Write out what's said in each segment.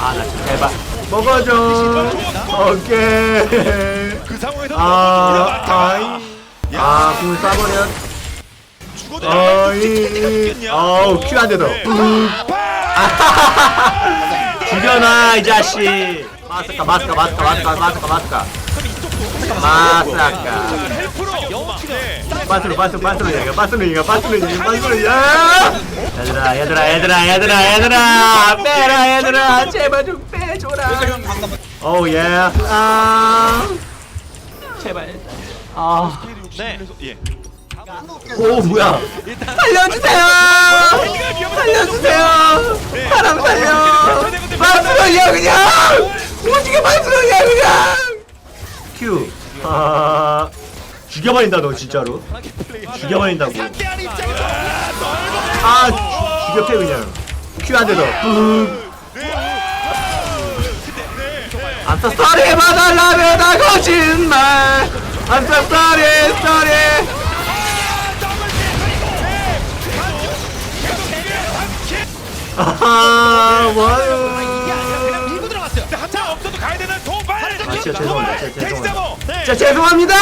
아나 제발 먹어줘. 오케이. 그 상황에서 아 아이 아궁 쏴버려. 죽어도 어이 어우 큐한 대더 죽여놔 이 자식. 마스카 마스카 마스카 마스카 마스카 마스카 마스카. 헬프로 네. 빠스로 빠스로 빠스로 얘기해 빠스로 얘기해 빠스로 얘기해 빠스로 얘기해. 얘들아 얘들아 얘들아 얘들아 얘들아. 빼라 얘들아. 제발 좀 빼줘라. 오우 예아. 제발. 아오 네. 예. 뭐야? 살려주세요! 살려주세요! 사람 살려! 빠스로야 그냥 오지게 빠스로야 그냥 큐 아, 죽여버린다 너 진짜로. 죽여버린다고. 아 죽- 죽여패 그냥. 큐 더. I'm so sorry 봐달라면 다 거짓말. so sorry sorry 아하 밀 진짜 죄송합니다 진짜 죄송합니다. 네. 진짜 죄송합니다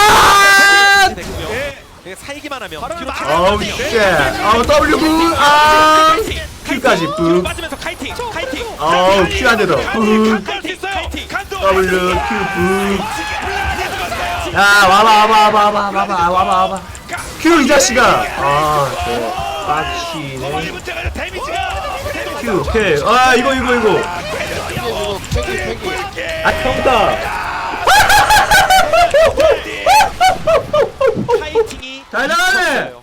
네. 살기만 하면 어우 쉣 어우 W 굿아 Q까지 뿡 빠지면서 카이팅. 카이팅. 어우 Q 카이팅. 카이팅. 간도. W Q 뿡야 와봐 와봐 와봐 와봐 와봐 와봐 와봐 Q 이 자식아 아니라 데미지가. Q 오케이 아 이거 이거 이거 아 평타 카이팅이 잘 나가네